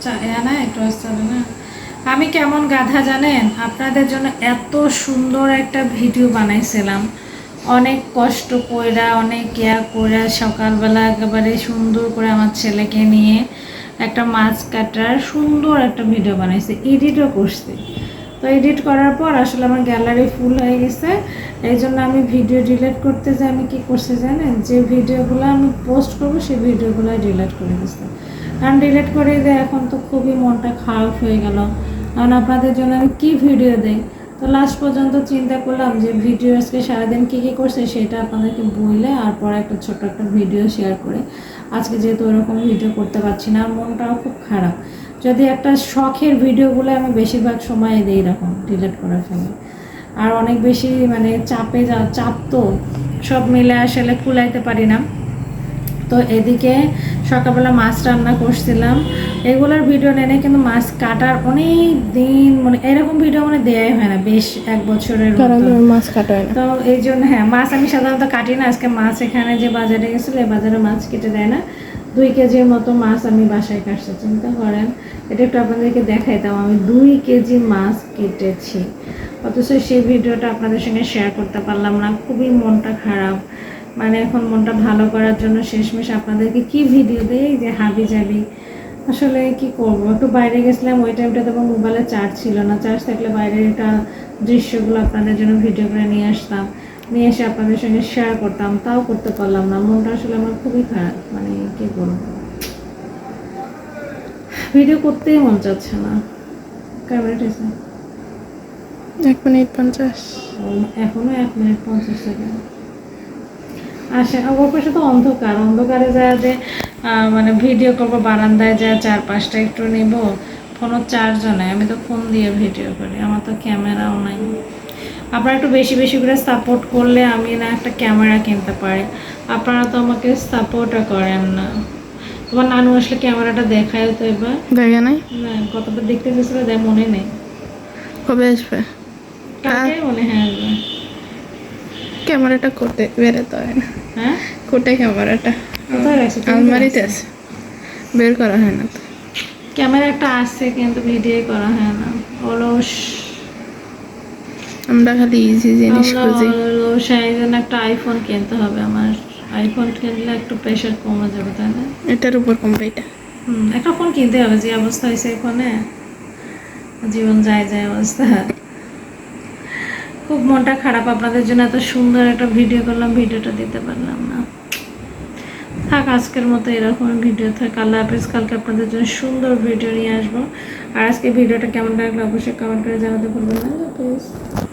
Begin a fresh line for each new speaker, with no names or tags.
চা- না, একটু আসতে না? আমি কেমন গাধা জানেন? আপনাদের জন্য এত সুন্দর একটা ভিডিও বানাইছিলাম। অনেক কষ্ট কইরা, অনেক কেয়ার করে সকালবেলা একেবারে সুন্দর করে আমার ছেলেকে নিয়ে একটা মাছ কাটার সুন্দর একটা ভিডিও বানাইছে এডিটও করছি। তো এডিট করার পর আসলে আমার গ্যালারি ফুল হয়ে গেছে। এই জন্য আমি ভিডিও ডিলিট করতে যে আমি কি করছি জানেন? যে ভিডিওগুলো আমি পোস্ট করব, সেই ভিডিওগুলো ডিলিট করে দিচ্ছি কারণ ডিলিট করে দিয়ে এখন তো খুবই মনটা খারাপ হয়ে গেল। কারণ আপনাদের জন্য আমি কি ভিডিও দেই? তো লাস্ট পর্যন্ত চিন্তা করলাম যে ভিডিও আজকে সারাদিন কী কী করছে সেটা আপনাদেরকে বললে, আর পরে একটা ছোট একটা ভিডিও শেয়ার করে আজকে যেহেতু ওরকম ভিডিও করতে পারছি না, মনটাও খুব খারাপ। যদি একটা শখের ভিডিওগুলো আমি বেশিরভাগ সময় দিই এরকম ডিলিট করার ফেলি আর অনেক বেশি মানে চাপে যা, চাপ তো সব মিলে আসলে কুলাইতে পারি না। তো এদিকে সকালবেলা মাছ রান্না করছিলাম। এগুলোর ভিডিও নাই, কিন্তু মাছ কাটার অনেক দিন মানে এরকম ভিডিও মানে দেয়াই হয় না বেশ এক বছরের
মাছ কাটা হয় না।
তো এই জন্য হ্যাঁ মাছ আমি সাধারণত কাটি না। আজকে মাছ এখানে যে বাজারে গেছিল এই বাজারে মাছ কেটে দেয় না। দুই কেজির মতো মাছ আমি বাসায় কাটছি চিন্তা করেন। এটা একটু আপনাদেরকে দেখাই দেখাইতাম আমি দুই কেজি মাছ কেটেছি। অথচ সেই ভিডিওটা আপনাদের সঙ্গে শেয়ার করতে পারলাম না খুবই মনটা খারাপ। মানে এখন মনটা ভালো করার জন্য শেষমেশ আপনাদেরকে কি ভিডিও দেই? যে হাবি যাবি আসলে কি করব? একটু বাইরে গেছিলাম ওই টাইমটা তো মোবাইলে চার্জ ছিল না। চার্জ থাকলে বাইরের এটা দৃশ্যগুলো আপনাদের জন্য ভিডিও করে নিয়ে আসতাম। নিয়ে এসে আপনাদের সঙ্গে শেয়ার করতাম তাও করতে পারলাম না। মনটা আসলে আমার খুবই খারাপ। মানে কি করব? ভিডিও করতেই মন চাচ্ছে না। ক্যামেরাটা
এক মিনিট পঞ্চাশ।
এখনও এক মিনিট পঞ্চাশ সেকেন্ড। আসে। ওর পাশে তো অন্ধকার। অন্ধকারে যে আহ, মানে ভিডিও করব বারান্দায় যায় চার পাঁচটা একটু নিব। ফোনও চার্জও নাই। আমি তো ফোন দিয়ে ভিডিও করি। আমার তো ক্যামেরাও নাই। আপনারা একটু বেশি বেশি করে সাপোর্ট করলে আমি না একটা ক্যামেরা কিনতে পারি। আপনারা তো আমাকে সাপোর্টও করেন না। তোমার নানু আসলে ক্যামেরাটা দেখায় তো এবার।
জায়গা নাই?
না কতবার দেখতে গেছিল দেয় মনে নেই।
কবে আসবে?
মনে হয় আসবে।
ক্যামেরাটা করতে বেরোতে হয় না।
হ্যাঁ?
কোটে ক্যামেরাটা। আলমারিতে আছে। বের করা হয় না তো।
ক্যামেরা একটা আসছে কিন্তু ভিডিও করা হয় না। অলস।
আমরা খালি ইজি জিনিস খুঁজি।
এই জন্য একটা আইফোন কিনতে হবে আমার। আইফোন কিনলে একটু প্রেশার কমে যাবে তাই না?
এটার উপর কমপ্লিট
হুম একটা ফোন কিনতে হবে যে অবস্থা হয়েছে ফোনে জীবন যায় যায় অবস্থা। খুব মনটা খারাপ, আপনাদের জন্য এত সুন্দর একটা ভিডিও করলাম, ভিডিওটা দিতে পারলাম না। থাক, আজকের মতো এরকম ভিডিও থাক। আল্লাহ হাফিজ, কালকে আপনাদের জন্য সুন্দর ভিডিও নিয়ে আসব। আর আজকে ভিডিওটা কেমন লাগল অবশ্যই কমেন্ট করে জানাতে ভুলবেন না। আল্লাহ হাফিজ।